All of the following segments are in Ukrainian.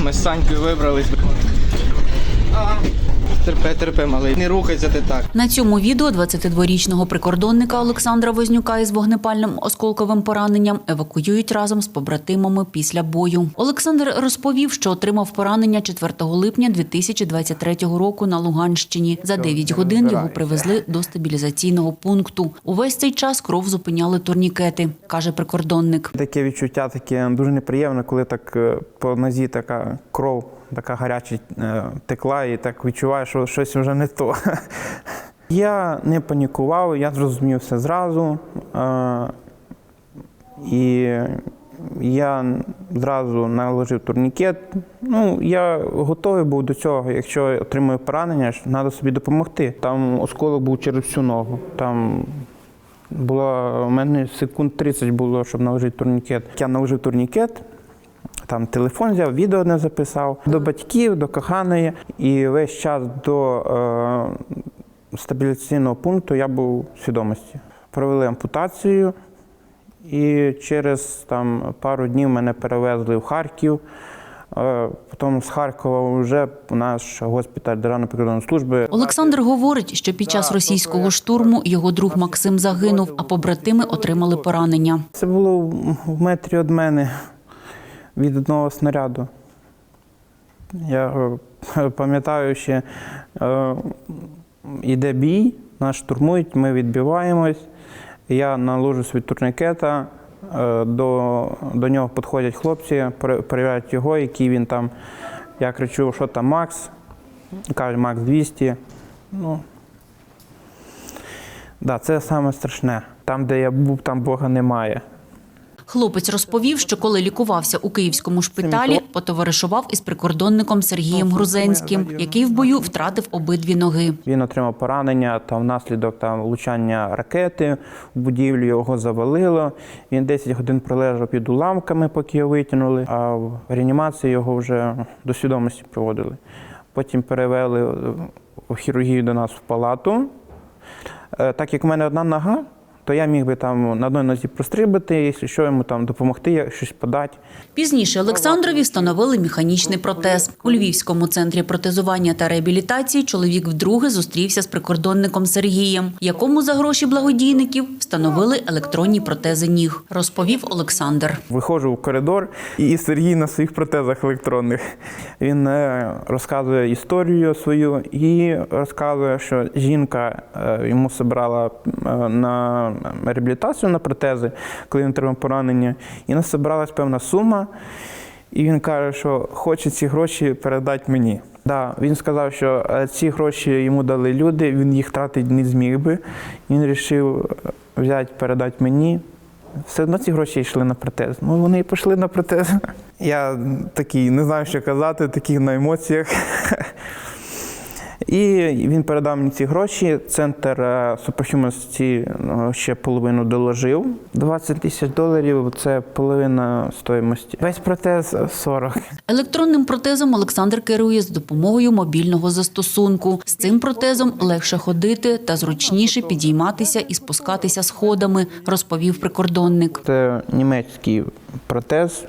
Ми з Санькою вибрались. Терпе, терпе, малий. Не рухайся ти так. На цьому відео 22-річного прикордонника Олександра Вознюка із вогнепальним осколковим пораненням евакуюють разом з побратимами після бою. Олександр розповів, що отримав поранення 4 липня 2023 року на Луганщині. За 9 годин його привезли до стабілізаційного пункту. Увесь цей час кров зупиняли турнікети, каже прикордонник. Таке відчуття таке дуже неприємне, коли так е, по нозі така кров, така гаряча е, текла, і так відчуваєш, що щось вже не то. Я не панікував, я зрозумів все зразу. е, І я зразу наложив турнікет. Ну, я готовий був до цього. Якщо отримую поранення, треба собі допомогти. Там осколок був через всю ногу. Там було у мене секунд 30 було, щоб наложити турнікет. Я наложив турнікет, там телефон взяв, відео не записав до батьків, до коханої. І весь час до е, стабілізаційного пункту я був в свідомості. Провели ампутацію, і через там, пару днів мене перевезли в Харків. Е, Потім з Харкова вже у наш госпіталь Державної прикордонної служби. Олександр говорить, що під час російського штурму його друг Максим загинув, а побратими отримали поранення. Це було в- в метрі від мене від одного снаряду. Я е, пам'ятаю, ще йде бій, нас штурмують, ми відбиваємось. Я наложу свій турнікета, е, до, до нього підходять хлопці, пере- перевіряють його, який він там. Я кричу, що там Макс. Кажуть, Макс 200. Ну, да, це саме. Там, де я був, там Бога немає. Хлопець розповів, що коли лікувався у київському шпиталі, потоваришував із прикордонником Сергієм Грузенським, який в бою втратив обидві ноги. Він отримав поранення та внаслідок там влучання ракети в будівлю його завалило. Він 10 годин пролежав під уламками, поки його витягнули, а в реанімації його вже до свідомості проводили. Потім перевели в хірургію до нас в палату. Е, Так як в мене одна нога, то я міг би там на одній нозі прострибати, якщо що йому там допомогти, щось подати. Пізніше Олександрові встановили механічний протез. У Львівському центрі протезування та реабілітації чоловік вдруге зустрівся з прикордонником Сергієм, якому за гроші благодійників встановили електронні протези ніг, розповів Олександр. Виходжу в коридор, і Сергій на своїх протезах електронних. Він е, розказує історію свою і розказує, що жінка е, йому зібрала е, на реабілітацію на протези, коли він отримав поранення, і нас зібралась певна сума. І він каже, що хоче ці гроші передати мені. Да, він сказав, що е, ці гроші йому дали люди, він їх тратити не зміг би. Він вирішив взяти, передати мені. Все одно ці гроші йшли на протез. Ну вони і пішли на протез. Я такий не знаю, що казати, такий на емоціях. І він передав мені ці гроші. Центр е, ці е, ще половину доложив. 20 тисяч доларів це половина стоїмості. Весь протез 40. Електронним протезом Олександр керує з допомогою мобільного застосунку. З цим протезом легше ходити та зручніше підійматися і спускатися сходами, розповів прикордонник. Це німецький протез.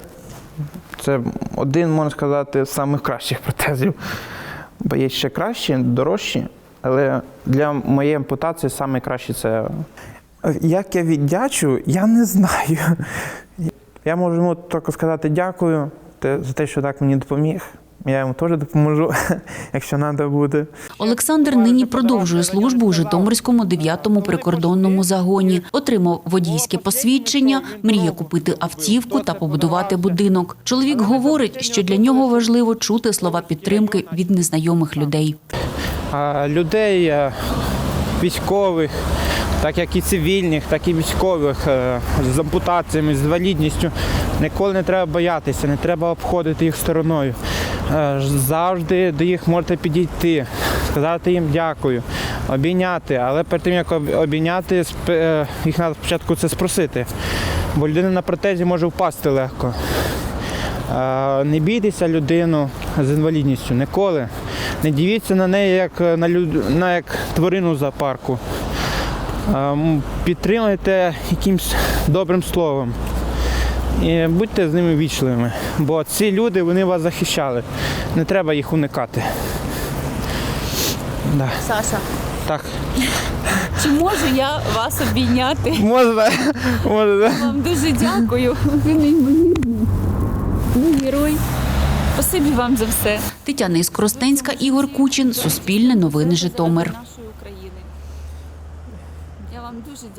Це один, можна сказати, з самих кращих протезів. Бо є ще кращі, дорожчі, але для моєї ампутації найкраще це. Як я віддячу, я не знаю. Я можу йому тільки сказати дякую за те, що так мені допоміг. Я йому теж допоможу, якщо треба буде. Олександр нині продовжує службу у Житомирському 9-му прикордонному загоні. Отримав водійське посвідчення, мріє купити автівку та побудувати будинок. Чоловік говорить, що для нього важливо чути слова підтримки від незнайомих людей. А людей е, військових, так як і цивільних, так і військових е, з ампутаціями, з інвалідністю, ніколи не треба боятися, не треба обходити їх стороною. Е, Завжди до їх можете підійти, сказати їм дякую, обійняти, але перед тим як обійняти, е, їх треба спочатку це спросити, бо людина на протезі може впасти легко. Е, Не бійтеся людину з інвалідністю ніколи. Не дивіться на неї як на, люд... на як тварину в зоопарку. Е, Підтримуйте якимось добрим словом. І будьте з ними вічливими, бо ці люди вони вас захищали. Не треба їх уникати. Да. Саша, Так, чи можу я вас обійняти? можна, можна. Вам дуже дякую. Ви неймовірний. Ви герой. Спасибі вам за все. Тетяна Іскоростенська, Ігор Кучин, Суспільне новини Житомир. Я вам дуже дякую.